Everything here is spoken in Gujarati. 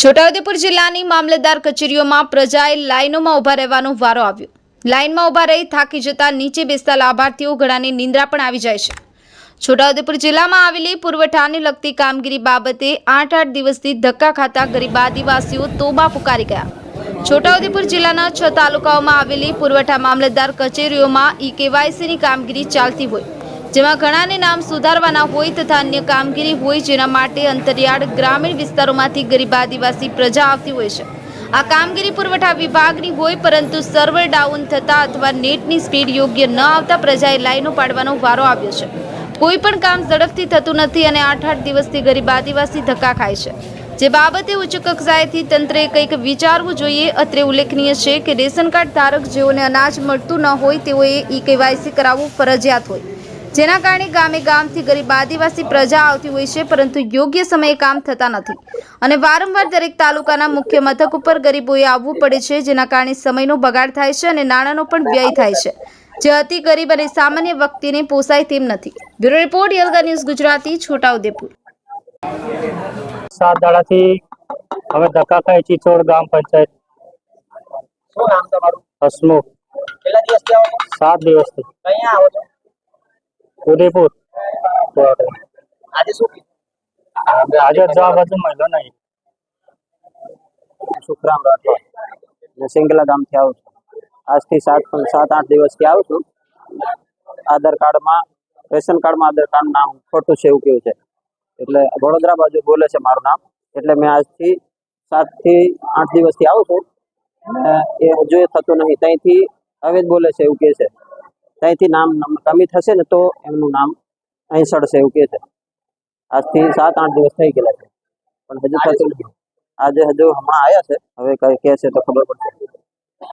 છોટાઉદેપુર જિલ્લાની મામલતદાર કચેરીઓમાં પ્રજાએ લાઇનોમાં ઊભા રહેવાનો વારો આવ્યો. લાઇનમાં ઊભા રહી થાકી જતા નીચે બેસતા લાભાર્થીઓ ઘણાની નિંદ્રા પણ આવી જાય છે. છોટાઉદેપુર જિલ્લામાં આવેલી પુરવઠાને લગતી કામગીરી બાબતે આઠ આઠ દિવસથી ધક્કા ખાતા ગરીબ આદિવાસીઓ તોબા પુકારી ગયા. છોટાઉદેપુર જિલ્લાના છ તાલુકાઓમાં આવેલી પુરવઠા મામલતદાર કચેરીઓમાં ઈ કેવાયસીની કામગીરી ચાલતી હોય. જેમાં ઘણાને નામ સુધારવાના હોય તથા અન્ય કામગીરી હોય જેના માટે અંતરિયાળ ગ્રામીણ વિસ્તારોમાંથી ગરીબ આદિવાસી પ્રજા આવતી હોય છે. આ કામગીરી પુરવઠા વિભાગની હોય પરંતુ સર્વર ડાઉન થતા અથવા નેટની સ્પીડ યોગ્ય ન આવતા પ્રજાએ લાઈનો પાડવાનો વારો આવ્યો છે. કોઈ પણ કામ ઝડપથી થતું નથી અને આઠ આઠ દિવસથી ગરીબ આદિવાસી ધક્કા ખાય છે. જે બાબતે ઉચ્ચ કક્ષાએથી તંત્રે કંઈક વિચારવું જોઈએ, અત્રે ઉલ્લેખનીય છે કે રેશન કાર્ડ ધારક જેઓને અનાજ મળતું ન હોય તેઓએ ઈ કેવાયસી કરાવવું ફરજિયાત હોય. જેના કારણે ગામે ગામથી ગરીબ આદિવાસી પ્રજા આવતી હોય છે પરંતુ યોગ્ય સમયે કામ થતા નથી. અને વારંવાર દરેક તાલુકાના મુખ્ય મથક ઉપર ગરીબોએ આવવું પડે છે જેના કારણે સમયનો બગાડ થાય છે અને નાણાંનો પણ વ્યય થાય છે. જે અતિ ગરીબ અને સામાન્ય વ્યક્તિને પોસાય તેમ નથી. બ્યુરો રિપોર્ટ યલગા ન્યૂઝ ગુજરાતી છોટાઉદેપુર સાત દાડાથી હવે ધક્કા ચિચોડ ગામ પંચાયત. શું નામ તમારું? હસમુખ. કેટલા દિવસથી આવો સાત દિવસથી. કઅહીંયા આવો છો? ઉદયપુર. આજે શું આજે જવાબ બાજુ મળ્યો નહીં. સુખરામ રાઠોડ સિંગલા ગામથી આવું છું. આજથી સાત સાત આઠ દિવસથી આવું છું. આધાર કાર્ડમાં રેશન કાર્ડમાં આધાર કાર્ડ નામ ખોટું છે એવું કેવું છે. એટલે વડોદરા બાજુ બોલે છે મારું નામ. એટલે મેં આજથી સાતથી આઠ દિવસથી આવું છું. એ હજુ એ થતું નહીં. ત્યાંથી હવે જ બોલે છે એવું કહે છે. ત્યાંથી નામ નમ- થશે ને તો એમનું નામ અહીં સડશે એવું કહે છે. આજથી સાત આઠ દિવસ થઈ ગયેલા છે. પણ હજુ થતું નથી આજે હજુ હમણાં આવ્યા છે. હવે કઈ કહે છે તો ખબર પડશે.